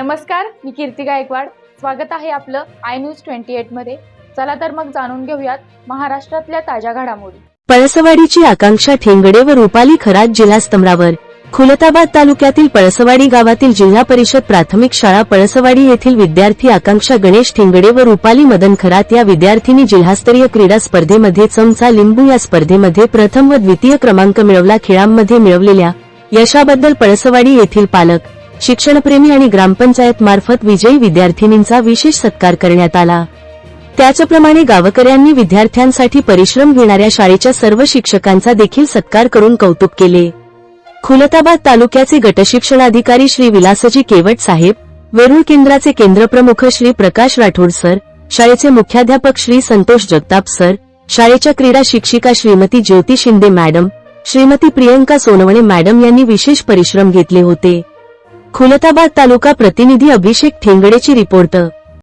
नमस्कार मी कीर्ती गायकवाड. स्वागत आहे आपलं आय न्यूज ट्वेंटी एटमध्ये. चला तर मग जाणून घेऊयात महाराष्ट्रातल्या ताज्या घडामोडी. पळसवाडीची आकांक्षा ठेंगडे व रुपाली खरात जिल्हास्तंभावर खुलताबाद तालुक्यातील पळसवाडी गावातील जिल्हा परिषद प्राथमिक शाळा पळसवाडी येथील विद्यार्थी आकांक्षा गणेश ठेंगडे व रुपाली मदन खरात या विद्यार्थींनी जिल्हास्तरीय क्रीडा स्पर्धेमध्ये चमचा लिंबू या स्पर्धेमध्ये प्रथम व द्वितीय क्रमांक मिळवला खेळांमध्ये मिळवलेल्या यशाबद्दल पळसवाडी येथील पालक शिक्षणप्रेमी आणि ग्रामपंचायत मार्फत विजयी विद्यार्थिनींचा विशेष सत्कार करण्यात आला. त्याचप्रमाणे गावकऱ्यांनी विद्यार्थ्यांसाठी परिश्रम घेणाऱ्या शाळेच्या सर्व शिक्षकांचा देखील सत्कार करून कौतुक केले. खुलताबाद तालुक्याचे गटशिक्षणाधिकारी श्री विलासजी केवट साहेब वेरूळ केंद्राचे केंद्रप्रमुख श्री प्रकाश राठोड सर शाळेचे मुख्याध्यापक श्री संतोष जगताप सर शाळेच्या क्रीडा शिक्षिका श्रीमती ज्योती शिंदे मॅडम श्रीमती प्रियंका सोनवणे मॅडम यांनी विशेष परिश्रम घेतले होते. खुलताबाद तालुका प्रतिनिधी अभिषेक ठेंगडेची रिपोर्ट.